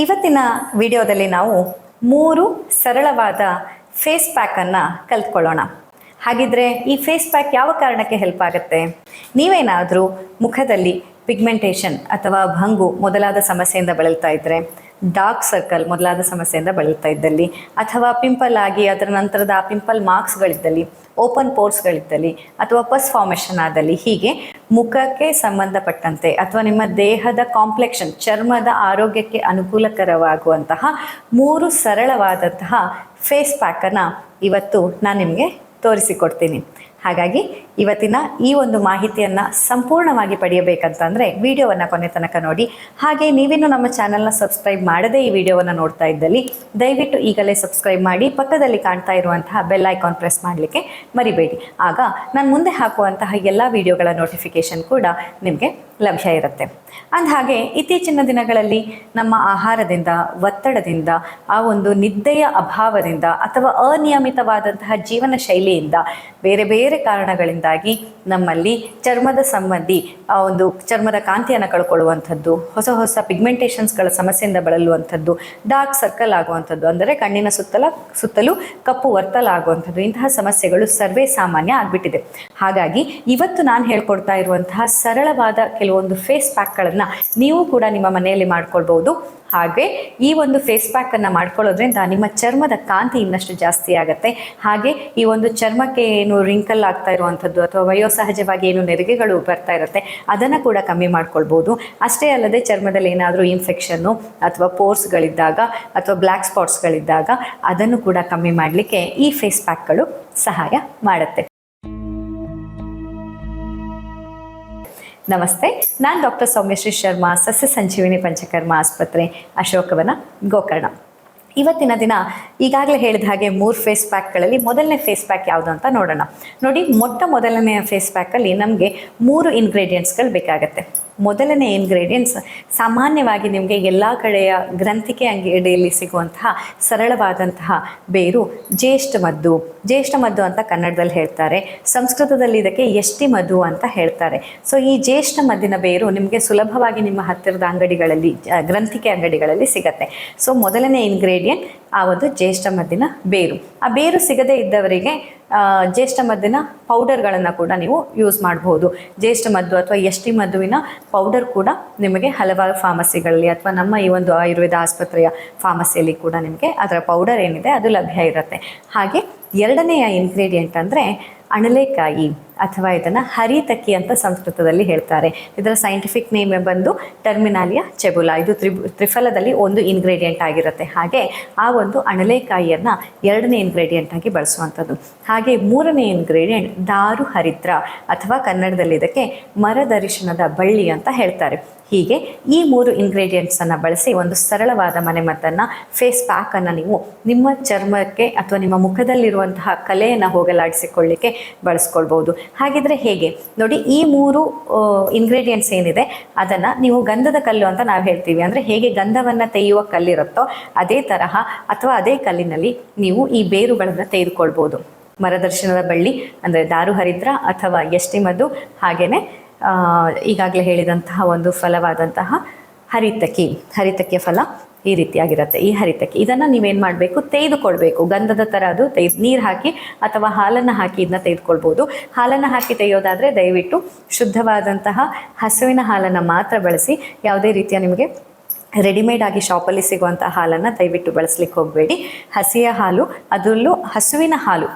ಇವತ್ತಿನ ವಿಡಿಯೋದಲ್ಲಿ ನಾವು ಮೂರು ಸರಳವಾದ ಫೇಸ್ ಪ್ಯಾಕನ್ನು ಕಲ್ತ್ಕೊಳ್ಳೋಣ. ಹಾಗಿದ್ರೆ ಈ ಫೇಸ್ ಪ್ಯಾಕ್ ಯಾವ ಕಾರಣಕ್ಕೆ ಹೆಲ್ಪ್ ಆಗುತ್ತೆ? ನೀವೇನಾದರೂ ಮುಖದಲ್ಲಿ ಪಿಗ್ಮೆಂಟೇಷನ್ ಅಥವಾ ಭಂಗು ಮೊದಲಾದ ಸಮಸ್ಯೆಯಿಂದ ಬಳಲ್ತಾ ಇದ್ದರೆ ಡಾರ್ಕ್ ಸರ್ಕಲ್ ಮೊದಲಾದ ಸಮಸ್ಯೆಯಿಂದ ಬಳಲ್ತಾ ಇದ್ದಲ್ಲಿ, ಅಥವಾ ಪಿಂಪಲ್ ಆಗಿ ಅದರ ನಂತರದ ಆ ಪಿಂಪಲ್ ಮಾರ್ಕ್ಸ್ಗಳಿದ್ದಲ್ಲಿ ಓಪನ್ ಪೋರ್ಸ್ಗಳಿದ್ದಲ್ಲಿ ಅಥವಾ ಪಸ್ ಫಾರ್ಮೇಷನ್ ಆದಲ್ಲಿ ಹೀಗೆ ಮುಖಕ್ಕೆ ಸಂಬಂಧಪಟ್ಟಂತೆ ಅಥವಾ ನಿಮ್ಮ ದೇಹದ ಕಾಂಪ್ಲೆಕ್ಷನ್ ಚರ್ಮದ ಆರೋಗ್ಯಕ್ಕೆ ಅನುಕೂಲಕರವಾಗುವಂತಹ ಮೂರು ಸರಳವಾದಂತಹ ಫೇಸ್ ಪ್ಯಾಕನ್ನು ಇವತ್ತು ನಾನು ನಿಮಗೆ ತೋರಿಸಿಕೊಡ್ತೀನಿ. ಹಾಗಾಗಿ ಇವತ್ತಿನ ಈ ಒಂದು ಮಾಹಿತಿಯನ್ನು ಸಂಪೂರ್ಣವಾಗಿ ಪಡೆಯಬೇಕಂತಂದರೆ ವಿಡಿಯೋವನ್ನು ಕೊನೆ ತನಕ ನೋಡಿ. ಹಾಗೆ ನೀವೇನು ನಮ್ಮ ಚಾನಲ್ನ ಸಬ್ಸ್ಕ್ರೈಬ್ ಮಾಡದೇ ಈ ವಿಡಿಯೋವನ್ನು ನೋಡ್ತಾ ಇದ್ದಲ್ಲಿ ದಯವಿಟ್ಟು ಈಗಲೇ ಸಬ್ಸ್ಕ್ರೈಬ್ ಮಾಡಿ ಪಕ್ಕದಲ್ಲಿ ಕಾಣ್ತಾ ಇರುವಂತಹ ಬೆಲ್ ಐಕಾನ್ ಪ್ರೆಸ್ ಮಾಡಲಿಕ್ಕೆ ಮರಿಬೇಡಿ. ಆಗ ನಾನು ಮುಂದೆ ಹಾಕುವಂತಹ ಎಲ್ಲ ವಿಡಿಯೋಗಳ ನೋಟಿಫಿಕೇಷನ್ ಕೂಡ ನಿಮಗೆ ಲಭ್ಯ ಇರುತ್ತೆ. ಅಂದಹಾಗೆ ಇತ್ತೀಚಿನ ದಿನಗಳಲ್ಲಿ ನಮ್ಮ ಆಹಾರದಿಂದ, ಒತ್ತಡದಿಂದ, ಆ ಒಂದು ನಿದ್ದೆಯ ಅಭಾವದಿಂದ ಅಥವಾ ಅನಿಯಮಿತವಾದಂತಹ ಜೀವನ ಶೈಲಿಯಿಂದ ಬೇರೆ ಬೇರೆ ಕಾರಣಗಳಿಂದಾಗಿ ನಮ್ಮಲ್ಲಿ ಚರ್ಮದ ಸಂಬಂಧಿ, ಆ ಒಂದು ಚರ್ಮದ ಕಾಂತಿಯನ್ನು ಕಳ್ಕೊಳ್ಳುವಂಥದ್ದು, ಹೊಸ ಹೊಸ ಪಿಗ್ಮೆಂಟೇಷನ್ಸ್ಗಳ ಸಮಸ್ಯೆಯಿಂದ ಬಳಲುವಂಥದ್ದು ಡಾರ್ಕ್ ಸರ್ಕಲ್ ಆಗುವಂಥದ್ದು, ಅಂದರೆ ಕಣ್ಣಿನ ಸುತ್ತಲ, ಸುತ್ತಲೂ ಕಪ್ಪು ವರ್ತಲ ಆಗುವಂಥದ್ದು, ಇಂತಹ ಸಮಸ್ಯೆಗಳು ಸರ್ವೇ ಸಾಮಾನ್ಯ ಆಗಿಬಿಟ್ಟಿದೆ. ಹಾಗಾಗಿ ಇವತ್ತು ನಾನು ಹೇಳ್ಕೊಡ್ತಾ ಇರುವಂತಹ ಸರಳವಾದ ಕೆಲವೊಂದು ಫೇಸ್ ಪ್ಯಾಕ್ಗಳನ್ನು ನೀವು ಕೂಡ ನಿಮ್ಮ ಮನೆಯಲ್ಲಿ ಮಾಡ್ಕೊಳ್ಬೋದು ಹಾಗೆ ಈ ಒಂದು ಫೇಸ್ ಪ್ಯಾಕನ್ನು ಮಾಡ್ಕೊಳ್ಳೋದ್ರಿಂದ ನಿಮ್ಮ ಚರ್ಮದ ಕಾಂತಿ ಇನ್ನಷ್ಟು ಜಾಸ್ತಿ ಆಗುತ್ತೆ. ಹಾಗೆ ಈ ಒಂದು ಚರ್ಮಕ್ಕೆ ಏನು ರಿಂಕಲ್ ಆಗ್ತಾ ಇರುವಂಥದ್ದು ಅಥವಾ ವಯೋಸಹಜವಾಗಿ ಏನು ನೆರಿಗೆಗಳು ಬರ್ತಾ ಇರುತ್ತೆ, ಅದನ್ನು ಕೂಡ ಕಮ್ಮಿ ಮಾಡ್ಕೊಳ್ಬೋದು ಅಷ್ಟೇ ಅಲ್ಲದೆ ಚರ್ಮದಲ್ಲಿ ಏನಾದರೂ ಇನ್ಫೆಕ್ಷನ್ನು ಅಥವಾ ಪೋರ್ಸ್ಗಳಿದ್ದಾಗ ಅಥವಾ ಬ್ಲ್ಯಾಕ್ ಸ್ಪಾಟ್ಸ್ಗಳಿದ್ದಾಗ ಅದನ್ನು ಕೂಡ ಕಮ್ಮಿ ಮಾಡಲಿಕ್ಕೆ ಈ ಫೇಸ್ ಪ್ಯಾಕ್ಗಳು ಸಹಾಯ ಮಾಡುತ್ತೆ. ನಮಸ್ತೆ. ನಾನು ಡಾಕ್ಟರ್ ಸೌಮ್ಯಶ್ರೀ ಶರ್ಮಾ, ಸಸ್ಯ ಸಂಜೀವಿನಿ ಪಂಚಕರ್ಮ ಆಸ್ಪತ್ರೆ, ಅಶೋಕವನ ಗೋಕರ್ಣ. ಇವತ್ತಿನ ದಿನ ಈಗಾಗಲೇ ಹೇಳಿದ ಹಾಗೆ ಮೂರು ಫೇಸ್ ಪ್ಯಾಕ್ಗಳಲ್ಲಿ ಮೊದಲನೇ ಫೇಸ್ ಪ್ಯಾಕ್ ಯಾವುದು ಅಂತ ನೋಡೋಣ. ನೋಡಿ, ಮೊಟ್ಟ ಮೊದಲನೆಯ ಫೇಸ್ ಪ್ಯಾಕಲ್ಲಿ ನಮಗೆ ಮೂರು ಇಂಗ್ರೀಡಿಯೆಂಟ್ಸ್ಗಳು ಬೇಕಾಗತ್ತೆ. ಮೊದಲನೇ ಇಂಗ್ರೀಡಿಯೆಂಟ್ಸ್ ಸಾಮಾನ್ಯವಾಗಿ ನಿಮಗೆ ಎಲ್ಲ ಕಡೆಯ ಗ್ರಂಥಿಕೆ ಅಂಗಡಿಯಲ್ಲಿ ಸಿಗುವಂತಹ ಸರಳವಾದಂತಹ ಬೇರು ಜ್ಯೇಷ್ಠ ಮದ್ದು. ಜ್ಯೇಷ್ಠ ಮದ್ದು ಅಂತ ಕನ್ನಡದಲ್ಲಿ ಹೇಳ್ತಾರೆ. ಸಂಸ್ಕೃತದಲ್ಲಿ ಇದಕ್ಕೆ ಎಷ್ಟಿ ಮಧು ಅಂತ ಹೇಳ್ತಾರೆ. ಸೊ ಈ ಜ್ಯೇಷ್ಠ ಮದ್ದಿನ ಬೇರು ನಿಮಗೆ ಸುಲಭವಾಗಿ ನಿಮ್ಮ ಹತ್ತಿರದ ಅಂಗಡಿಗಳಲ್ಲಿ ಗ್ರಂಥಿಕೆ ಅಂಗಡಿಗಳಲ್ಲಿ ಸಿಗತ್ತೆ. ಸೊ ಮೊದಲನೇ ಇಂಗ್ರೀಡಿಯೆಂಟ್ ಆ ಒಂದು ಜ್ಯೇಷ್ಠ ಮದ್ದಿನ ಬೇರು. ಆ ಬೇರು ಸಿಗದೇ ಇದ್ದವರಿಗೆ ಜ್ಯೇಷ್ಠ ಮದ್ದಿನ ಪೌಡರ್ಗಳನ್ನು ಕೂಡ ನೀವು ಯೂಸ್ ಮಾಡ್ಬೋದು. ಜ್ಯೇಷ್ಠ ಮದ್ದು ಅಥವಾ ಎಷ್ಟಿ ಮದ್ದುವಿನ ಪೌಡರ್ ಕೂಡ ನಿಮಗೆ ಹಲವಾರು ಫಾರ್ಮಸಿಗಳಲ್ಲಿ ಅಥವಾ ನಮ್ಮ ಈ ಒಂದು ಆಯುರ್ವೇದ ಆಸ್ಪತ್ರೆಯ ಫಾರ್ಮಸಿಯಲ್ಲಿ ಕೂಡ ನಿಮಗೆ ಅದರ ಪೌಡರ್ ಏನಿದೆ ಅದು ಲಭ್ಯ ಇರುತ್ತೆ. ಹಾಗೆ ಎರಡನೆಯ ಇನ್ಗ್ರೀಡಿಯೆಂಟ್ ಅಂದರೆ ಅಣಲೆಕಾಯಿ ಅಥವಾ ಇದನ್ನು ಹರಿತಕ್ಕಿ ಅಂತ ಸಂಸ್ಕೃತದಲ್ಲಿ ಹೇಳ್ತಾರೆ. ಇದರ ಸೈಂಟಿಫಿಕ್ ನೇಮೆ ಬಂದು ಟರ್ಮಿನಾಲಿಯಾ ಚೆಬುಲಾ ಇದು ತ್ರಿ ತ್ರಿಫಲದಲ್ಲಿ ಒಂದು ಇನ್ಗ್ರೀಡಿಯೆಂಟ್ ಆಗಿರುತ್ತೆ. ಹಾಗೆ ಆ ಒಂದು ಅಣಲೆಕಾಯಿಯನ್ನು ಎರಡನೇ ಇನ್ಗ್ರೀಡಿಯೆಂಟ್ ಆಗಿ ಬಳಸುವಂಥದ್ದು. ಹಾಗೆ ಮೂರನೇ ಇನ್ಗ್ರೀಡಿಯೆಂಟ್ ದಾರು ಹರಿದ್ರ ಅಥವಾ ಕನ್ನಡದಲ್ಲಿ ಇದಕ್ಕೆ ಮರದರ್ಶನದ ಬಳ್ಳಿ ಅಂತ ಹೇಳ್ತಾರೆ. ಹೀಗೆ ಈ ಮೂರು ಇಂಗ್ರೀಡಿಯೆಂಟ್ಸನ್ನು ಬಳಸಿ ಒಂದು ಸರಳವಾದ ಮನೆಮದ್ದನ್ನು ಫೇಸ್ ಪ್ಯಾಕನ್ನು ನೀವು ನಿಮ್ಮ ಚರ್ಮಕ್ಕೆ ಅಥವಾ ನಿಮ್ಮ ಮುಖದಲ್ಲಿರುವಂತಹ ಕಲೆಯನ್ನು ಹೋಗಲಾಡಿಸಿಕೊಳ್ಳಿಕ್ಕೆ ಬಳಸ್ಕೊಳ್ಬೋದು ಹಾಗಿದ್ರೆ ಹೇಗೆ? ನೋಡಿ, ಈ ಮೂರು ಇಂಗ್ರೀಡಿಯೆಂಟ್ಸ್ ಏನಿದೆ, ಅದನ್ನು ನೀವು ಗಂಧದ ಕಲ್ಲು ಅಂತ ನಾವು ಹೇಳ್ತೀವಿ. ಅಂದರೆ ಹೇಗೆ ಗಂಧವನ್ನು ತೆಗೆಯುವ ಕಲ್ಲಿರುತ್ತೋ ಅದೇ ತರಹ ಅಥವಾ ಅದೇ ಕಲ್ಲಿನಲ್ಲಿ ನೀವು ಈ ಬೇರುಗಳನ್ನು ತೆಗೆದುಕೊಳ್ಬೋದು ಮರದರ್ಶನದ ಬಳ್ಳಿ, ಅಂದರೆ ದಾರು ಹರಿದ್ರ ಅಥವಾ ಯಷ್ಟಿಮದು ಹಾಗೆಯೇ ಈಗಾಗಲೇ ಹೇಳಿದಂತಹ ಒಂದು ಫಲವಾದಂತಹ ಹರಿತಕಿ ಹರಿತಕ್ಕೆ ಫಲ ಈ ರೀತಿಯಾಗಿರುತ್ತೆ. ಈ ಹರಿತಕಿ, ಇದನ್ನು ನೀವೇನು ಮಾಡಬೇಕು? ತೆಗೆದುಕೊಳ್ಬೇಕು. ಗಂಧದ ಥರ ಅದು ತೆಗೆದು, ನೀರು ಹಾಕಿ ಅಥವಾ ಹಾಲನ್ನು ಹಾಕಿ ಇದನ್ನ ತೆಗೆದುಕೊಳ್ಬೋದು. ಹಾಲನ್ನು ಹಾಕಿ ತೆಗೆಯೋದಾದರೆ ದಯವಿಟ್ಟು ಶುದ್ಧವಾದಂತಹ ಹಸುವಿನ ಹಾಲನ್ನು ಮಾತ್ರ ಬಳಸಿ, ಯಾವುದೇ ರೀತಿಯ ನಿಮಗೆ ರೆಡಿಮೇಡ್ ಆಗಿ ಶಾಪಲ್ಲಿ ಸಿಗುವಂಥ ಹಾಲನ್ನು ದಯವಿಟ್ಟು ಬಳಸ್ಲಿಕ್ಕೆ ಹೋಗಬೇಡಿ. ಹಸಿಯ ಹಾಲು, ಅದರಲ್ಲೂ ಹಸುವಿನ ಹಾಲು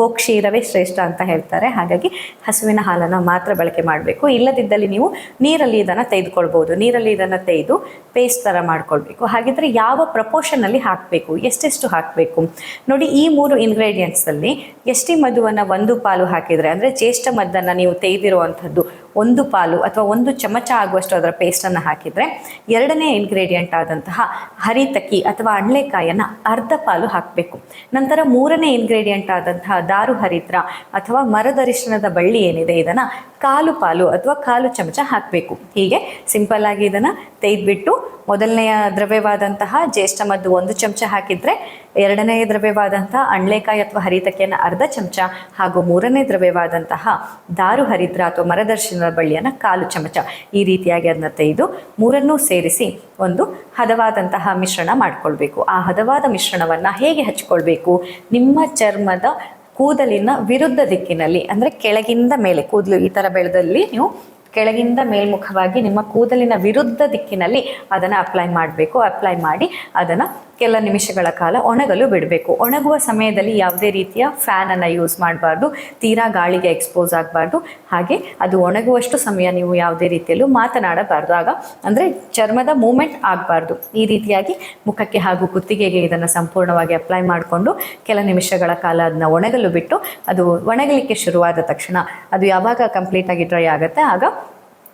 ಗೋಕ್ಷೀರವೇ ಶ್ರೇಷ್ಠ ಅಂತ ಹೇಳ್ತಾರೆ. ಹಾಗಾಗಿ ಹಸುವಿನ ಹಾಲನ್ನು ಮಾತ್ರ ಬಳಕೆ ಮಾಡಬೇಕು. ಇಲ್ಲದಿದ್ದಲ್ಲಿ ನೀವು ನೀರಲ್ಲಿ ಇದನ್ನು ತೆಗೆದುಕೊಳ್ಬೋದು ನೀರಲ್ಲಿ ಇದನ್ನು ತೆಗೆದು ಪೇಸ್ಟ್ ಥರ ಮಾಡ್ಕೊಳ್ಬೇಕು. ಹಾಗಿದ್ರೆ ಯಾವ ಪ್ರಪೋರ್ಷನಲ್ಲಿ ಹಾಕಬೇಕು? ಎಷ್ಟೆಷ್ಟು ಹಾಕಬೇಕು? ನೋಡಿ, ಈ ಮೂರು ಇಂಗ್ರೀಡಿಯೆಂಟ್ಸಲ್ಲಿ ಎಷ್ಟಿ ಮಧುವನ್ನು ಒಂದು ಪಾಲು ಹಾಕಿದರೆ, ಅಂದರೆ ಜ್ಯೇಷ್ಠ ಮದ್ದನ್ನು ನೀವು ತೆಗೆದಿರುವಂಥದ್ದು ಒಂದು ಪಾಲು ಅಥವಾ ಒಂದು ಚಮಚ ಆಗುವಷ್ಟು ಅದರ ಪೇಸ್ಟನ್ನು ಹಾಕಿದರೆ ಎರಡನೇ ಇನ್ಗ್ರೀಡಿಯೆಂಟ್ ಆದಂತಹ ಹರಿತಕ್ಕಿ ಅಥವಾ ಅಣ್ಲೆಕಾಯನ್ನು ಅರ್ಧ ಪಾಲು ಹಾಕಬೇಕು. ನಂತರ ಮೂರನೇ ಇಂಗ್ರೀಡಿಯೆಂಟ್ ಆದಂತಹ ದಾರು ಹರಿದ್ರ ಅಥವಾ ಮರದರಿಶನದ ಬಳ್ಳಿ ಏನಿದೆ, ಇದನ್ನು ಕಾಲು ಪಾಲು ಅಥವಾ ಕಾಲು ಚಮಚ ಹಾಕಬೇಕು. ಹೀಗೆ ಸಿಂಪಲ್ ಆಗಿ ಇದನ್ನು ತೆಗೆದುಬಿಟ್ಟು ಮೊದಲನೆಯ ದ್ರವ್ಯವಾದಂತಹ ಜ್ಯೇಷ್ಠ ಮದ್ದು ಒಂದು ಚಮಚ ಹಾಕಿದರೆ ಎರಡನೇ ದ್ರವ್ಯವಾದಂತಹ ಅಣ್ಲೇಕಾಯಿ ಅಥವಾ ಹರಿತಕೆಯನ್ನು ಅರ್ಧ ಚಮಚ ಹಾಗೂ ಮೂರನೇ ದ್ರವ್ಯವಾದಂತಹ ದಾರು ಹರಿದ್ರ ಅಥವಾ ಮರದರ್ಶನದ ಬಳ್ಳಿಯನ್ನು ಕಾಲು ಚಮಚ. ಈ ರೀತಿಯಾಗಿ ಅದನ್ನ ತೆಗೆದು ಮೂರನ್ನೂ ಸೇರಿಸಿ ಒಂದು ಹದವಾದಂತಹ ಮಿಶ್ರಣ ಮಾಡಿಕೊಳ್ಬೇಕು. ಆ ಹದವಾದ ಮಿಶ್ರಣವನ್ನು ಹೇಗೆ ಹಚ್ಕೊಳ್ಬೇಕು? ನಿಮ್ಮ ಚರ್ಮದ ಕೂದಲಿನ ವಿರುದ್ಧ ದಿಕ್ಕಿನಲ್ಲಿ, ಅಂದರೆ ಕೆಳಗಿಂದ ಮೇಲೆ, ಕೂದಲು ಈ ಥರ ಬೆಳೆದಲ್ಲಿ ನೀವು ಕೆಳಗಿಂದ ಮೇಲ್ಮುಖವಾಗಿ ನಿಮ್ಮ ಕೂದಲಿನ ವಿರುದ್ಧ ದಿಕ್ಕಿನಲ್ಲಿ ಅದನ್ನು ಅಪ್ಲೈ ಮಾಡಬೇಕು. ಅಪ್ಲೈ ಮಾಡಿ ಅದನ್ನು ಕೆಲ ನಿಮಿಷಗಳ ಕಾಲ ಒಣಗಲು ಬಿಡಬೇಕು. ಒಣಗುವ ಸಮಯದಲ್ಲಿ ಯಾವುದೇ ರೀತಿಯ ಫ್ಯಾನನ್ನು ಯೂಸ್ ಮಾಡಬಾರ್ದು. ತೀರಾ ಗಾಳಿಗೆ ಎಕ್ಸ್ಪೋಸ್ ಆಗಬಾರ್ದು. ಹಾಗೆ ಅದು ಒಣಗುವಷ್ಟು ಸಮಯ ನೀವು ಯಾವುದೇ ರೀತಿಯಲ್ಲೂ ಮಾತನಾಡಬಾರ್ದು. ಆಗ ಅಂದರೆ ಚರ್ಮದ ಮೂಮೆಂಟ್ ಆಗಬಾರ್ದು. ಈ ರೀತಿಯಾಗಿ ಮುಖಕ್ಕೆ ಹಾಗೂ ಕುತ್ತಿಗೆಗೆ ಇದನ್ನು ಸಂಪೂರ್ಣವಾಗಿ ಅಪ್ಲೈ ಮಾಡಿಕೊಂಡು ಕೆಲ ನಿಮಿಷಗಳ ಕಾಲ ಅದನ್ನ ಒಣಗಲು ಬಿಟ್ಟು ಅದು ಒಣಗಲಿಕ್ಕೆ ಶುರುವಾದ ತಕ್ಷಣ ಅದು ಯಾವಾಗ ಕಂಪ್ಲೀಟಾಗಿ ಡ್ರೈ ಆಗುತ್ತೆ, ಆಗ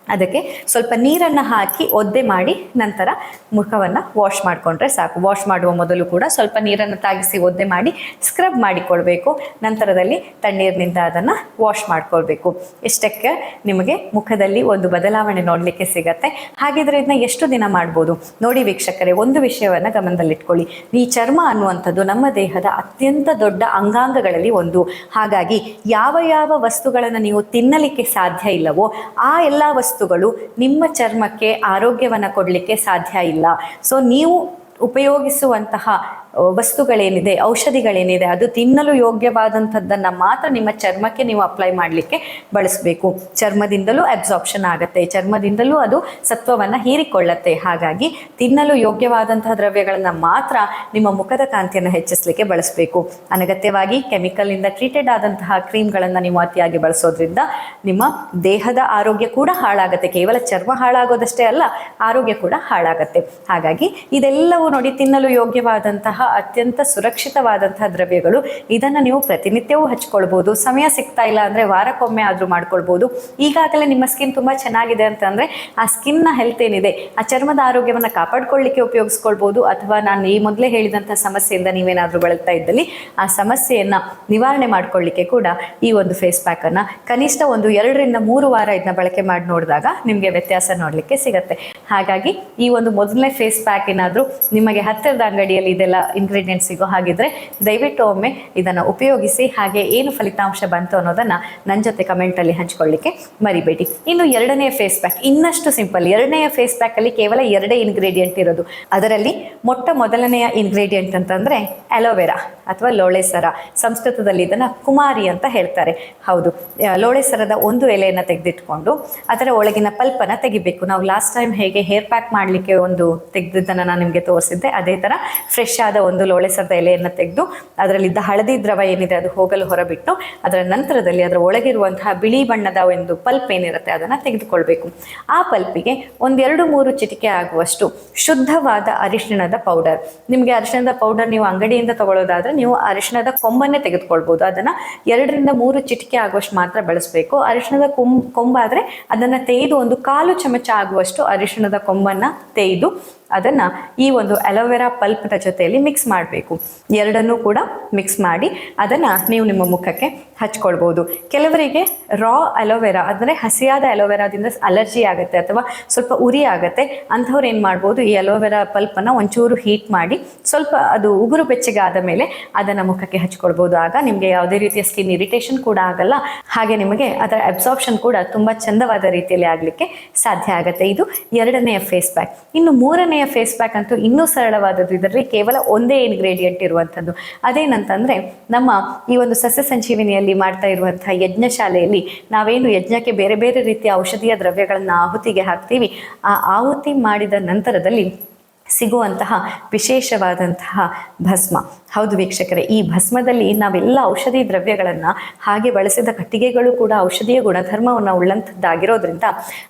ಅದಕ್ಕೆ ಸ್ವಲ್ಪ ನೀರನ್ನು ಹಾಕಿ ಒದ್ದೆ ಮಾಡಿ ನಂತರ ಮುಖವನ್ನು ವಾಶ್ ಮಾಡಿಕೊಂಡ್ರೆ ಸಾಕು. ವಾಶ್ ಮಾಡುವ ಮೊದಲು ಕೂಡ ಸ್ವಲ್ಪ ನೀರನ್ನು ತಾಗಿಸಿ ಒದ್ದೆ ಮಾಡಿ ಸ್ಕ್ರಬ್ ಮಾಡಿಕೊಳ್ಬೇಕು. ನಂತರದಲ್ಲಿ ತಣ್ಣೀರಿನಿಂದ ಅದನ್ನು ವಾಶ್ ಮಾಡ್ಕೊಳ್ಬೇಕು. ಇಷ್ಟಕ್ಕೆ ನಿಮಗೆ ಮುಖದಲ್ಲಿ ಒಂದು ಬದಲಾವಣೆ ನೋಡಲಿಕ್ಕೆ ಸಿಗತ್ತೆ. ಹಾಗಿದ್ರೆ ಇದನ್ನ ಎಷ್ಟು ದಿನ ಮಾಡ್ಬೋದು? ನೋಡಿ ವೀಕ್ಷಕರೇ, ಒಂದು ವಿಷಯವನ್ನು ಗಮನದಲ್ಲಿಟ್ಕೊಳ್ಳಿ. ಈ ಚರ್ಮ ಅನ್ನುವಂಥದ್ದು ನಮ್ಮ ದೇಹದ ಅತ್ಯಂತ ದೊಡ್ಡ ಅಂಗಾಂಗಗಳಲ್ಲಿ ಒಂದು. ಹಾಗಾಗಿ ಯಾವ ಯಾವ ವಸ್ತುಗಳನ್ನು ನೀವು ತಿನ್ನಲಿಕ್ಕೆ ಸಾಧ್ಯ ಇಲ್ಲವೋ, ಆ ಎಲ್ಲ ವಸ್ತುಗಳು ನಿಮ್ಮ ಚರ್ಮಕ್ಕೆ ಆರೋಗ್ಯವನ್ನು ಕೊಡಲಿಕ್ಕೆ ಸಾಧ್ಯ ಇಲ್ಲ. ಸೊ ನೀವು ಉಪಯೋಗಿಸುವಂತಹ ವಸ್ತುಗಳೇನಿದೆ, ಔಷಧಿಗಳೇನಿದೆ, ಅದು ತಿನ್ನಲು ಯೋಗ್ಯವಾದಂಥದ್ದನ್ನು ಮಾತ್ರ ನಿಮ್ಮ ಚರ್ಮಕ್ಕೆ ನೀವು ಅಪ್ಲೈ ಮಾಡಲಿಕ್ಕೆ ಬಳಸಬೇಕು. ಚರ್ಮದಿಂದಲೂ ಅಬ್ಸಾರ್ಪ್ಷನ್ ಆಗುತ್ತೆ. ಚರ್ಮದಿಂದಲೂ ಅದು ಸತ್ವವನ್ನು ಹೀರಿಕೊಳ್ಳುತ್ತೆ. ಹಾಗಾಗಿ ತಿನ್ನಲು ಯೋಗ್ಯವಾದಂತಹ ದ್ರವ್ಯಗಳನ್ನು ಮಾತ್ರ ನಿಮ್ಮ ಮುಖದ ಕಾಂತಿಯನ್ನು ಹೆಚ್ಚಿಸಲಿಕ್ಕೆ ಬಳಸಬೇಕು. ಅನಗತ್ಯವಾಗಿ ಕೆಮಿಕಲಿಂದ ಟ್ರೀಟೆಡ್ ಆದಂತಹ ಕ್ರೀಮ್ಗಳನ್ನು ನೀವು ಅತಿಯಾಗಿ ಬಳಸೋದ್ರಿಂದ ನಿಮ್ಮ ದೇಹದ ಆರೋಗ್ಯ ಕೂಡ ಹಾಳಾಗುತ್ತೆ. ಕೇವಲ ಚರ್ಮ ಹಾಳಾಗೋದಷ್ಟೇ ಅಲ್ಲ, ಆರೋಗ್ಯ ಕೂಡ ಹಾಳಾಗುತ್ತೆ. ಹಾಗಾಗಿ ಇದೆಲ್ಲವೂ ನೋಡಿ ತಿನ್ನಲು ಯೋಗ್ಯವಾದಂತಹ ಅತ್ಯಂತ ಸುರಕ್ಷಿತವಾದಂತಹ ದ್ರವ್ಯಗಳು. ಇದನ್ನು ನೀವು ಪ್ರತಿನಿತ್ಯವೂ ಹಚ್ಕೊಳ್ಬೋದು. ಸಮಯ ಸಿಗ್ತಾ ಇಲ್ಲ ಅಂದರೆ ವಾರಕ್ಕೊಮ್ಮೆ ಆದರೂ ಮಾಡ್ಕೊಳ್ಬೋದು. ಈಗಾಗಲೇ ನಿಮ್ಮ ಸ್ಕಿನ್ ತುಂಬ ಚೆನ್ನಾಗಿದೆ ಅಂತಂದರೆ ಆ ಸ್ಕಿನ್ನ ಹೆಲ್ತ್ ಏನಿದೆ? ಆ ಚರ್ಮದ ಆರೋಗ್ಯವನ್ನು ಕಾಪಾಡ್ಕೊಳ್ಳಿಕ್ಕೆ ಉಪಯೋಗಿಸ್ಕೊಳ್ಬೋದು. ಅಥವಾ ನಾನು ಈ ಮೊದಲೇ ಹೇಳಿದಂಥ ಸಮಸ್ಯೆಯಿಂದ ನೀವೇನಾದರೂ ಬಳಲ್ತಾ ಇದ್ದಲ್ಲಿ ಆ ಸಮಸ್ಯೆಯನ್ನು ನಿವಾರಣೆ ಮಾಡ್ಕೊಳ್ಳಿಕ್ಕೆ ಕೂಡ ಈ ಒಂದು ಫೇಸ್ ಪ್ಯಾಕನ್ನು ಕನಿಷ್ಠ ಒಂದು ಎರಡರಿಂದ ಮೂರು ವಾರ ಇದನ್ನ ಬಳಕೆ ಮಾಡಿ ನೋಡಿದಾಗ ನಿಮಗೆ ವ್ಯತ್ಯಾಸ ನೋಡಲಿಕ್ಕೆ ಸಿಗುತ್ತೆ. ಹಾಗಾಗಿ ಈ ಒಂದು ಮೊದಲನೇ ಫೇಸ್ ಪ್ಯಾಕ್ ಏನಾದರೂ ನಿಮಗೆ ಹತ್ತಿರದ ಅಂಗಡಿಯಲ್ಲಿ ಇದೆಲ್ಲ ಇಂಗ್ರೀಡಿಯೆಂಟ್ಸ್ ಸಿಗೋ ಹಾಗಿದ್ರೆ ದಯವಿಟ್ಟು ಒಮ್ಮೆ ಇದನ್ನು ಉಪಯೋಗಿಸಿ ಹಾಗೆ ಏನು ಫಲಿತಾಂಶ ಬಂತು ಅನ್ನೋದನ್ನು ನನ್ನ ಜೊತೆ ಕಮೆಂಟಲ್ಲಿ ಹಂಚ್ಕೊಳ್ಳಿಕ್ಕೆ ಮರಿಬೇಡಿ. ಇನ್ನು ಎರಡನೇ ಫೇಸ್ ಪ್ಯಾಕ್ ಇನ್ನಷ್ಟು ಸಿಂಪಲ್ ಎರಡನೆಯ ಫೇಸ್ ಪ್ಯಾಕಲ್ಲಿ ಕೇವಲ ಎರಡೇ ಇಂಗ್ರೀಡಿಯೆಂಟ್ ಇರೋದು. ಅದರಲ್ಲಿ ಮೊಟ್ಟ ಮೊದಲನೆಯ ಇಂಗ್ರೀಡಿಯೆಂಟ್ ಅಂತಂದರೆ ಅಲೋವೆರಾ ಅಥವಾ ಲೋಳೆಸರ ಸಂಸ್ಕೃತದಲ್ಲಿ ಇದನ್ನು ಕುಮಾರಿ ಅಂತ ಹೇಳ್ತಾರೆ. ಹೌದು ಲೋಳೆ ಲೋಳೆಸರದ ಒಂದು ಎಲೆಯನ್ನು ತೆಗೆದಿಟ್ಕೊಂಡು ಅದರ ಒಳಗಿನ ಪಲ್ಪನ್ನು ತೆಗಿಬೇಕು. ನಾವು ಲಾಸ್ಟ್ ಟೈಮ್ ಹೇಗೆ ಹೇರ್ ಪ್ಯಾಕ್ ಮಾಡಲಿಕ್ಕೆ ಒಂದು ತೆಗೆದಿದ್ದನ್ನು ನಾನು ನಿಮಗೆ ತೋರಿಸಿದ್ದೆ, ಅದೇ ಥರ ಫ್ರೆಶ್ ಆದ ಒಂದು ಲೋಳೆಸರದ ಎಲೆಯನ್ನು ತೆಗೆದು ಅದರಲ್ಲಿದ್ದ ಹಳದಿ ದ್ರವ ಏನಿದೆ ಅದು ಹೋಗಲು ಹೊರಬಿಟ್ಟು ಅದರ ನಂತರದಲ್ಲಿ ಅದರ ಒಳಗಿರುವಂತಹ ಬಿಳಿ ಬಣ್ಣದ ಒಂದು ಪಲ್ಪ್ ಏನಿರುತ್ತೆ ಅದನ್ನು ತೆಗೆದುಕೊಳ್ಬೇಕು. ಆ ಪಲ್ಪಿಗೆ ಒಂದೆರಡು ಮೂರು ಚಿಟಿಕೆ ಆಗುವಷ್ಟು ಶುದ್ಧವಾದ ಅರಿಶಿಣದ ಪೌಡರ್. ನಿಮಗೆ ಅರಿಶಿಣದ ಪೌಡರ್ ನೀವು ಅಂಗಡಿಯಿಂದ ತಗೊಳ್ಳೋದಾದ್ರೆ ನೀವು ಅರಿಶಿಣದ ಕೊಂಬನ್ನೇ ತೆಗೆದುಕೊಳ್ಬೋದು. ಅದನ್ನು ಎರಡರಿಂದ ಮೂರು ಚಿಟಿಕೆ ಆಗುವಷ್ಟು ಮಾತ್ರ ಬಳಸಬೇಕು. ಅರಿಶಿಣದ ಕೊಂಬ್ ಕೊಂಬಾದರೆ ಅದನ್ನು ತೆಗೆದು ಒಂದು ಕಾಲು ಚಮಚ ಆಗುವಷ್ಟು ಅರಿಶಿಣದ ಕೊಂಬನ್ನು ತೆಗೆದು ಅದನ್ನು ಈ ಒಂದು ಅಲೋವೆರಾ ಪಲ್ಪ್ನ ಜೊತೆಯಲ್ಲಿ ಮಿಕ್ಸ್ ಮಾಡಬೇಕು. ಎರಡನ್ನೂ ಕೂಡ ಮಿಕ್ಸ್ ಮಾಡಿ ಅದನ್ನು ನೀವು ನಿಮ್ಮ ಮುಖಕ್ಕೆ ಹಚ್ಕೊಳ್ಬೋದು. ಕೆಲವರಿಗೆ ರಾ ಅಲೋವೆರಾ ಅಂದರೆ ಹಸಿಯಾದ ಅಲೋವೆರಾದಿಂದ ಅಲರ್ಜಿ ಆಗುತ್ತೆ ಅಥವಾ ಸ್ವಲ್ಪ ಉರಿ ಆಗುತ್ತೆ. ಅಂಥವ್ರು ಏನು ಮಾಡ್ಬೋದು, ಈ ಅಲೋವೆರಾ ಪಲ್ಪನ್ನು ಒಂಚೂರು ಹೀಟ್ ಮಾಡಿ ಸ್ವಲ್ಪ ಅದು ಉಗುರು ಬೆಚ್ಚಗೆ ಆದ ಮೇಲೆ ಅದನ್ನು ಮುಖಕ್ಕೆ ಹಚ್ಕೊಳ್ಬೋದು. ಆಗ ನಿಮಗೆ ಯಾವುದೇ ರೀತಿಯ ಸ್ಕಿನ್ ಇರಿಟೇಷನ್ ಕೂಡ ಆಗಲ್ಲ. ಹಾಗೆ ನಿಮಗೆ ಅದರ ಅಬ್ಸಾರ್ಪ್ಷನ್ ಕೂಡ ತುಂಬ ಚಂದವಾದ ರೀತಿಯಲ್ಲಿ ಆಗಲಿಕ್ಕೆ ಸಾಧ್ಯ ಆಗುತ್ತೆ. ಇದು ಎರಡನೆಯ ಫೇಸ್ ಪ್ಯಾಕ್ ಇನ್ನು ಮೂರನೆಯ ಫೇಸ್ ಪ್ಯಾಕ್ ಅಂತೂ ಇನ್ನೂ ಸರಳವಾದದ್ದು. ಇದರಲ್ಲಿ ಕೇವಲ ಒಂದೇ ಇನ್ಗ್ರೀಡಿಯೆಂಟ್ ಇರುವಂಥದ್ದು. ಅದೇನಂತಂದರೆ, ನಮ್ಮ ಈ ಒಂದು ಸಸ್ಯ ಸಂಜೀವಿನಿಯಲ್ಲಿ ಮಾಡ್ತಾ ಇರುವಂತಹ ಯಜ್ಞಶಾಲೆಯಲ್ಲಿ ನಾವೇನು ಯಜ್ಞಕ್ಕೆ ಬೇರೆ ಬೇರೆ ರೀತಿಯ ಔಷಧೀಯ ದ್ರವ್ಯಗಳನ್ನು ಆಹುತಿಗೆ ಹಾಕ್ತೀವಿ, ಆ ಆಹುತಿ ಮಾಡಿದ ನಂತರದಲ್ಲಿ ಸಿಗುವಂತಹ ವಿಶೇಷವಾದಂತಹ ಭಸ್ಮ. ಹೌದು ವೀಕ್ಷಕರೇ, ಈ ಭಸ್ಮದಲ್ಲಿ ನಾವೆಲ್ಲ ಔಷಧಿ ದ್ರವ್ಯಗಳನ್ನು ಹಾಗೆ ಬಳಸಿದ ಕಟ್ಟಿಗೆಗಳು ಕೂಡ ಔಷಧೀಯ ಗುಣಧರ್ಮವನ್ನು ಉಳ್ಳಂಥದ್ದಾಗಿರೋದ್ರಿಂದ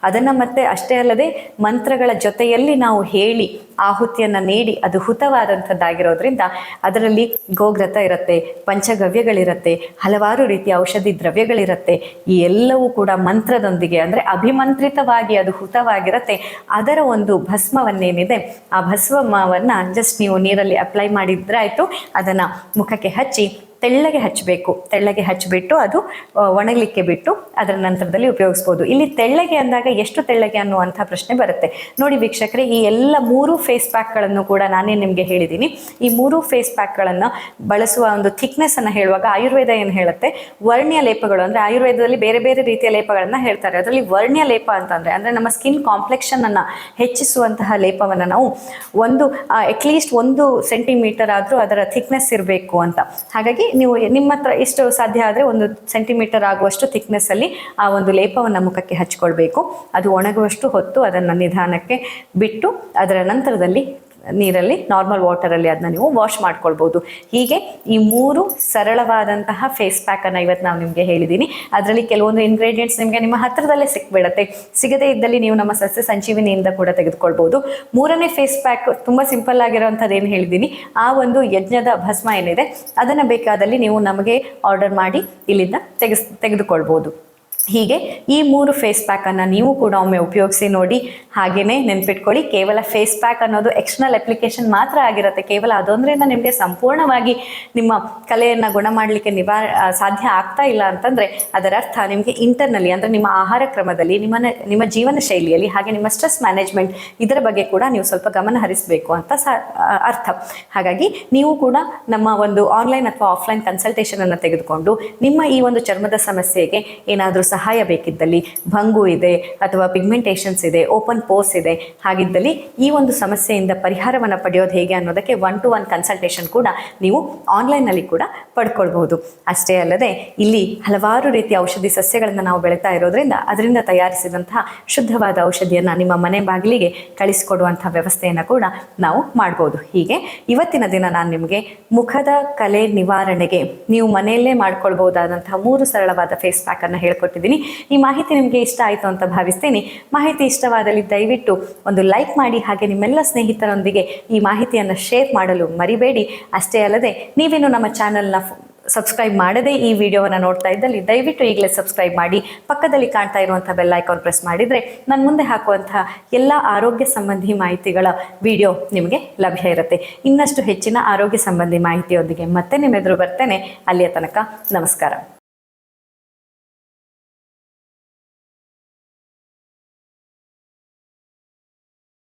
ಅದನ್ನು ಮತ್ತೆ ಅಷ್ಟೇ ಅಲ್ಲದೆ ಮಂತ್ರಗಳ ಜೊತೆಯಲ್ಲಿ ನಾವು ಹೇಳಿ ಆಹುತಿಯನ್ನು ನೀಡಿ ಅದು ಹುತವಾದಂಥದ್ದಾಗಿರೋದ್ರಿಂದ ಅದರಲ್ಲಿ ಗೋಗ್ರತ ಇರುತ್ತೆ, ಪಂಚಗವ್ಯಗಳಿರುತ್ತೆ, ಹಲವಾರು ರೀತಿಯ ಔಷಧಿ ದ್ರವ್ಯಗಳಿರುತ್ತೆ, ಈ ಎಲ್ಲವೂ ಕೂಡ ಮಂತ್ರದೊಂದಿಗೆ ಅಂದರೆ ಅಭಿಮಂತ್ರಿತವಾಗಿ ಅದು ಹುತವಾಗಿರುತ್ತೆ. ಅದರ ಒಂದು ಭಸ್ಮವನ್ನೇನಿದೆ, ಆ ಭಸ್ಮವನ್ನು ಜಸ್ಟ್ ನೀವು ನೀರಲ್ಲಿ ಅಪ್ಲೈ ಮಾಡಿದ್ರೆ ಆಯಿತು ಅದನ್ನು ಮುಖಕ್ಕೆ ಹಚ್ಚಿ ತೆಳ್ಳಗೆ ಹಚ್ಚಬೇಕು. ತೆಳ್ಳಗೆ ಹಚ್ಚಿಬಿಟ್ಟು ಅದು ಒಣಗಲಿಕ್ಕೆ ಬಿಟ್ಟು ಅದರ ನಂತರದಲ್ಲಿ ಉಪಯೋಗಿಸ್ಬೋದು. ಇಲ್ಲಿ ತೆಳ್ಳಗೆ ಅಂದಾಗ ಎಷ್ಟು ತೆಳ್ಳಗೆ ಅನ್ನುವಂಥ ಪ್ರಶ್ನೆ ಬರುತ್ತೆ. ನೋಡಿ ವೀಕ್ಷಕರೇ, ಈ ಎಲ್ಲ ಮೂರು ಫೇಸ್ ಪ್ಯಾಕ್ಗಳನ್ನು ಕೂಡ ನಾನೇ ನಿಮಗೆ ಹೇಳಿದ್ದೀನಿ. ಈ ಮೂರು ಫೇಸ್ ಪ್ಯಾಕ್ಗಳನ್ನು ಬಳಸುವ ಒಂದು ಥಿಕ್ನೆಸ್ ಅನ್ನು ಹೇಳುವಾಗ ಆಯುರ್ವೇದ ಏನು ಹೇಳುತ್ತೆ? ವರ್ಣ್ಯ ಲೇಪಗಳು ಅಂದರೆ ಆಯುರ್ವೇದದಲ್ಲಿ ಬೇರೆ ಬೇರೆ ರೀತಿಯ ಲೇಪಗಳನ್ನು ಹೇಳ್ತಾರೆ. ಅದರಲ್ಲಿ ವರ್ಣ್ಯ ಲೇಪ ಅಂತಂದರೆ, ಅಂದರೆ ನಮ್ಮ ಸ್ಕಿನ್ ಕಾಂಪ್ಲೆಕ್ಷನ್ ಅನ್ನು ಹೆಚ್ಚಿಸುವಂತಹ ಲೇಪವನ್ನು ನಾವು ಒಂದು ಅಟ್ಲೀಸ್ಟ್ ಒಂದು ಸೆಂಟಿಮೀಟರ್ ಆದರೂ ಅದರ ಥಿಕ್ನೆಸ್ ಇರಬೇಕು ಅಂತ. ಹಾಗಾಗಿ ನೀವು ನಿಮ್ಮ ಹತ್ರ ಎಷ್ಟು ಸಾಧ್ಯ ಆದರೆ ಒಂದು ಸೆಂಟಿಮೀಟರ್ ಆಗುವಷ್ಟು ಥಿಕ್ನೆಸ್ಸಲ್ಲಿ ಆ ಒಂದು ಲೇಪವನ್ನು ಮುಖಕ್ಕೆ ಹಚ್ಕೊಳ್ಬೇಕು. ಅದು ಒಣಗುವಷ್ಟು ಹೊತ್ತು ಅದನ್ನು ನಿಧಾನಕ್ಕೆ ಬಿಟ್ಟು ಅದರ ನಂತರದಲ್ಲಿ ನೀರಲ್ಲಿ ನಾರ್ಮಲ್ ವಾಟರಲ್ಲಿ ಅದನ್ನ ನೀವು ವಾಶ್ ಮಾಡ್ಕೊಳ್ಬೋದು. ಹೀಗೆ ಈ ಮೂರು ಸರಳವಾದಂತಹ ಫೇಸ್ ಪ್ಯಾಕನ್ನು ಇವತ್ತು ನಾವು ನಿಮಗೆ ಹೇಳಿದ್ದೀನಿ ಅದರಲ್ಲಿ ಕೆಲವೊಂದು ಇಂಗ್ರೀಡಿಯೆಂಟ್ಸ್ ನಿಮಗೆ ನಿಮ್ಮ ಹತ್ತಿರದಲ್ಲೇ ಸಿಕ್ಬಿಡತ್ತೆ. ಸಿಗದೇ ಇದ್ದಲ್ಲಿ ನೀವು ನಮ್ಮ ಸಸ್ಯ ಸಂಜೀವಿನಿಯಿಂದ ಕೂಡ ತೆಗೆದುಕೊಳ್ಬೋದು. ಮೂರನೇ ಫೇಸ್ ಪ್ಯಾಕ್ ತುಂಬ ಸಿಂಪಲ್ ಆಗಿರೋವಂಥದ್ದು ಏನು ಹೇಳಿದ್ದೀನಿ ಆ ಒಂದು ಯಜ್ಞದ ಭಸ್ಮ ಏನಿದೆ? ಅದನ್ನು ಬೇಕಾದಲ್ಲಿ ನೀವು ನಮಗೆ ಆರ್ಡರ್ ಮಾಡಿ ಇಲ್ಲಿಂದ ತೆಗೆಸ್, ತೆಗೆದುಕೊಳ್ಬೋದು. ಹೀಗೆ ಈ ಮೂರು ಫೇಸ್ ಪ್ಯಾಕನ್ನು ನೀವು ಕೂಡ ಒಮ್ಮೆ ಉಪಯೋಗಿಸಿ ನೋಡಿ ಹಾಗೆಯೇ ನೆನ್ಪಿಟ್ಕೊಳ್ಳಿ. ಕೇವಲ ಫೇಸ್ ಪ್ಯಾಕ್ ಅನ್ನೋದು ಎಕ್ಸ್ಟರ್ನಲ್ ಅಪ್ಲಿಕೇಶನ್ ಮಾತ್ರ ಆಗಿರುತ್ತೆ. ಕೇವಲ ಅದೊಂದರಿಂದ ನಿಮಗೆ ಸಂಪೂರ್ಣವಾಗಿ ನಿಮ್ಮ ಕಲೆಯನ್ನು ಗುಣ ಮಾಡಲಿಕ್ಕೆ ಸಾಧ್ಯ ಆಗ್ತಾ ಇಲ್ಲ ಅಂತಂದರೆ ಅದರ ಅರ್ಥ ನಿಮಗೆ ಇಂಟರ್ನಲಿ ಅಂದರೆ ನಿಮ್ಮ ಆಹಾರ ಕ್ರಮದಲ್ಲಿ, ನಿಮ್ಮ ನಿಮ್ಮ ಜೀವನ ಶೈಲಿಯಲ್ಲಿ ಹಾಗೆ ನಿಮ್ಮ ಸ್ಟ್ರೆಸ್ ಮ್ಯಾನೇಜ್ಮೆಂಟ್ ಇದರ ಬಗ್ಗೆ ಕೂಡ ನೀವು ಸ್ವಲ್ಪ ಗಮನ ಹರಿಸಬೇಕು ಅಂತ ಸಾ ಅರ್ಥ. ಹಾಗಾಗಿ ನೀವು ಕೂಡ ನಮ್ಮ ಒಂದು ಆನ್ಲೈನ್ ಅಥವಾ ಆಫ್ಲೈನ್ ಕನ್ಸಲ್ಟೇಷನನ್ನು ತೆಗೆದುಕೊಂಡು ನಿಮ್ಮ ಈ ಒಂದು ಚರ್ಮದ ಸಮಸ್ಯೆಗೆ ಏನಾದರೂ ಸಹಾಯ ಬೇಕಿದ್ದಲ್ಲಿ ಭಂಗು ಇದೆ ಅಥವಾ ಪಿಗ್ಮೆಂಟೇಷನ್ಸ್ ಇದೆ ಓಪನ್ ಪೋಸ್ ಇದೆ, ಹಾಗಿದ್ದಲ್ಲಿ ಈ ಒಂದು ಸಮಸ್ಯೆಯಿಂದ ಪರಿಹಾರವನ್ನು ಪಡೆಯೋದು ಹೇಗೆ ಅನ್ನೋದಕ್ಕೆ ಒನ್ ಟು ಒನ್ ಕನ್ಸಲ್ಟೇಷನ್ ಕೂಡ ನೀವು ಆನ್ಲೈನಲ್ಲಿ ಕೂಡ ಪಡ್ಕೊಳ್ಬಹುದು. ಅಷ್ಟೇ ಅಲ್ಲದೆ ಇಲ್ಲಿ ಹಲವಾರು ರೀತಿಯ ಔಷಧಿ ಸಸ್ಯಗಳನ್ನು ನಾವು ಬೆಳೀತಾ ಇರೋದ್ರಿಂದ ಅದರಿಂದ ತಯಾರಿಸಿದಂತಹ ಶುದ್ಧವಾದ ಔಷಧಿಯನ್ನು ನಿಮ್ಮ ಮನೆ ಬಾಗಿಲಿಗೆ ಕಳಿಸಿಕೊಡುವಂಥ ವ್ಯವಸ್ಥೆಯನ್ನು ಕೂಡ ನಾವು ಮಾಡ್ಬೋದು. ಹೀಗೆ ಇವತ್ತಿನ ದಿನ ನಾನು ನಿಮಗೆ ಮುಖದ ಕಲೆ ನಿವಾರಣೆಗೆ ನೀವು ಮನೆಯಲ್ಲೇ ಮಾಡ್ಕೊಳ್ಬಹುದಾದಂತಹ ಮೂರು ಸರಳವಾದ ಫೇಸ್ ಪ್ಯಾಕನ್ನು ಹೇಳ್ಕೊಟ್ಟಿದ್ದೀನಿ. ಈ ಮಾಹಿತಿ ನಿಮಗೆ ಇಷ್ಟ ಆಯಿತು ಅಂತ ಭಾವಿಸ್ತೀನಿ. ಮಾಹಿತಿ ಇಷ್ಟವಾದಲ್ಲಿ ದಯವಿಟ್ಟು ಒಂದು ಲೈಕ್ ಮಾಡಿ ಹಾಗೆ ನಿಮ್ಮೆಲ್ಲ ಸ್ನೇಹಿತರೊಂದಿಗೆ ಈ ಮಾಹಿತಿಯನ್ನು ಶೇರ್ ಮಾಡಲು ಮರಿಬೇಡಿ. ಅಷ್ಟೇ ಅಲ್ಲದೆ ನೀವೇನು ನಮ್ಮ ಚಾನಲ್ನ ಸಬ್ಸ್ಕ್ರೈಬ್ ಮಾಡದೇ ಈ ವಿಡಿಯೋವನ್ನು ನೋಡ್ತಾ ಇದ್ದಲ್ಲಿ ದಯವಿಟ್ಟು ಈಗಲೇ ಸಬ್ಸ್ಕ್ರೈಬ್ ಮಾಡಿ. ಪಕ್ಕದಲ್ಲಿ ಕಾಣ್ತಾ ಇರುವಂಥ ಬೆಲ್ ಐಕಾನ್ ಪ್ರೆಸ್ ಮಾಡಿದರೆ ನಾನು ಮುಂದೆ ಹಾಕುವಂತಹ ಎಲ್ಲ ಆರೋಗ್ಯ ಸಂಬಂಧಿ ಮಾಹಿತಿಗಳ ವಿಡಿಯೋ ನಿಮಗೆ ಲಭ್ಯ ಇರುತ್ತೆ. ಇನ್ನಷ್ಟು ಹೆಚ್ಚಿನ ಆರೋಗ್ಯ ಸಂಬಂಧಿ ಮಾಹಿತಿಯೊಂದಿಗೆ ಮತ್ತೆ ನಿಮ್ಮೆದುರು ಬರ್ತೇನೆ. ಅಲ್ಲಿಯ ತನಕ ನಮಸ್ಕಾರ.